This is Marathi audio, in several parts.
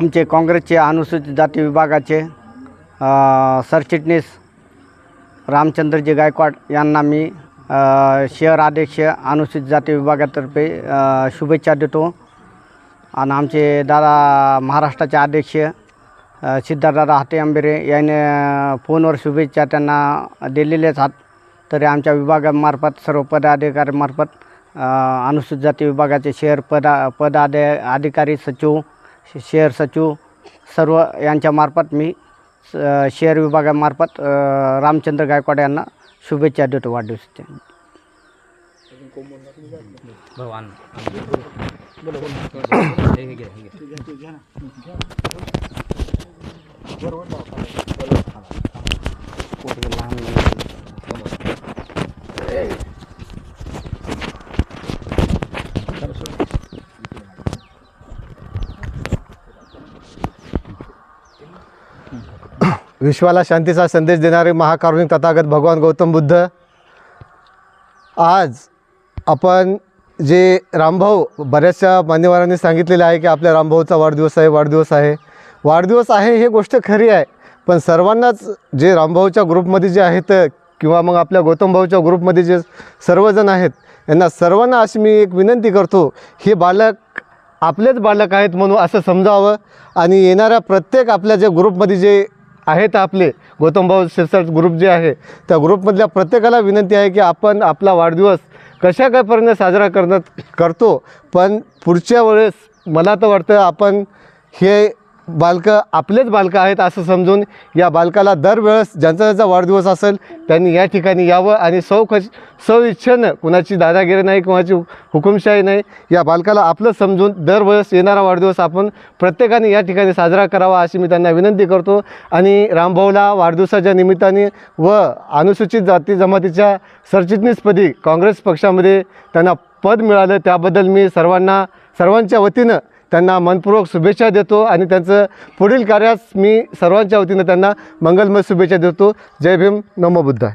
आमचे काँग्रेसचे अनुसूचित जाती विभागाचे सरचिटणीस रामचंद्रजी गायकवाड यांना मी शहर अध्यक्ष अनुसूचित जाती विभागातर्फे शुभेच्छा देतो. आणि आमचे दादा महाराष्ट्राचे अध्यक्ष सिद्धार्थदादा हाते आंबेरे याने फोनवर शुभेच्छा त्यांना दिलेल्याच आहात. तरी आमच्या विभागामार्फत सर्व पदाधिकाऱ्यांमार्फत अनुसूचित जाती विभागाचे शहर पदा पदादे अधिकारी सचिव शेअर शहर सचिव सर्व यांच्यामार्फत मी शेअर शहर विभागामार्फत रामचंद्र गायकवाड यांना शुभेच्छा देतो वाढदिवसाच्या. भगवान आण हे घे, हे घे. विश्वाला शांतीचा संदेश देणारे महाकारुणिक तथागत भगवान गौतम बुद्ध. आज आपण जे रामभाऊ बऱ्याचशा मान्यवरांनी सांगितलेलं आहे की आपल्या रामभाऊचा वाढदिवस आहे वाढदिवस आहे. वाढदिवस आहे हे गोष्ट खरी आहे पण सर्वांनाच जे रामभाऊच्या ग्रुपमध्ये जे आहेत किंवा मग आपल्या गौतम भाऊच्या ग्रुपमध्ये जे सर्वजण आहेत यांना सर्वांना अशी मी एक विनंती करतो हे बालक आपलेच बालक आहेत म्हणून असं समजावं आणि येणाऱ्या प्रत्येक आपल्या ज्या ग्रुपमध्ये जे आहेत आपले. गौतमभाऊ शिरसाट ग्रुप जे आहे त्या ग्रुपमधल्या प्रत्येकाला विनंती आहे की आपण आपला वाढदिवस कशा काय साजरा करण्यात करतो. पण पुढच्या वेळेस मला तर वाटतं आपण हे बालकं आपलेच बालकं आहेत असं समजून या बालकाला दरवेळेस ज्यांचा ज्यांचा वाढदिवस असेल त्यांनी या ठिकाणी यावं आणि सौ खच सविच्छेनं इच्छेनं कुणाची दादागिरी नाही कुणाची हुकुमशाही नाही या बालकाला आपलं समजून दरवेळेस येणारा वाढदिवस आपण प्रत्येकाने या ठिकाणी साजरा करावा अशी मी त्यांना विनंती करतो. आणि रामभाऊला वाढदिवसाच्या निमित्ताने व अनुसूचित जाती जमातीच्या सरचिटणीसपदी काँग्रेस पक्षामध्ये त्यांना पद मिळालं त्याबद्दल मी सर्वांना सर्वांच्या वतीनं त्यांना मनपूर्वक शुभेच्छा देतो आणि त्यांचं पुढील कार्यास मी सर्वांच्या वतीनं त्यांना मंगलमय शुभेच्छा देतो. जय भीम. नमो बुद्धाय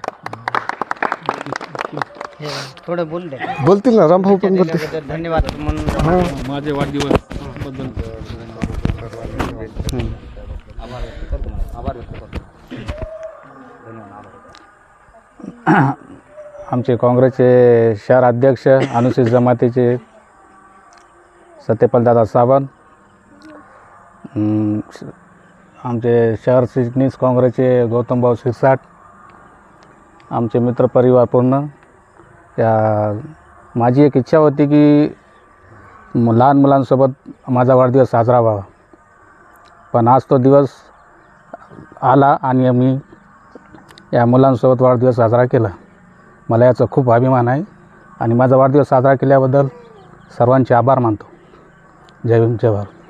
थोडं बोल दे. बोलतील ना रामभाऊ पण बोलतील. दिल्याबद्दल धन्यवाद म्हणून. माझे वाढदिवसबद्दल आभार व्यक्त करतो मला. आभार व्यक्त करतो धन्यवाद आभार आमचे काँग्रेसचे शहर अध्यक्ष अनुसूचित जमातीचे सत्यपाल दादा सावंत. आमचे शहर चिटणीस काँग्रेसचे गौतमभाऊ शिरसाट. आमचे मित्रपरिवार पूर्ण. या माझी एक इच्छा होती की लहान मुलांसोबत माझा वाढदिवस साजरा व्हावा. पण आज तो दिवस आला आणि मी या मुलांसोबत वाढदिवस साजरा केला. मला याचा खूप अभिमान आहे आणि माझा वाढदिवस साजरा केल्याबद्दल सर्वांचे आभार मानतो. जय भीम जय भारत.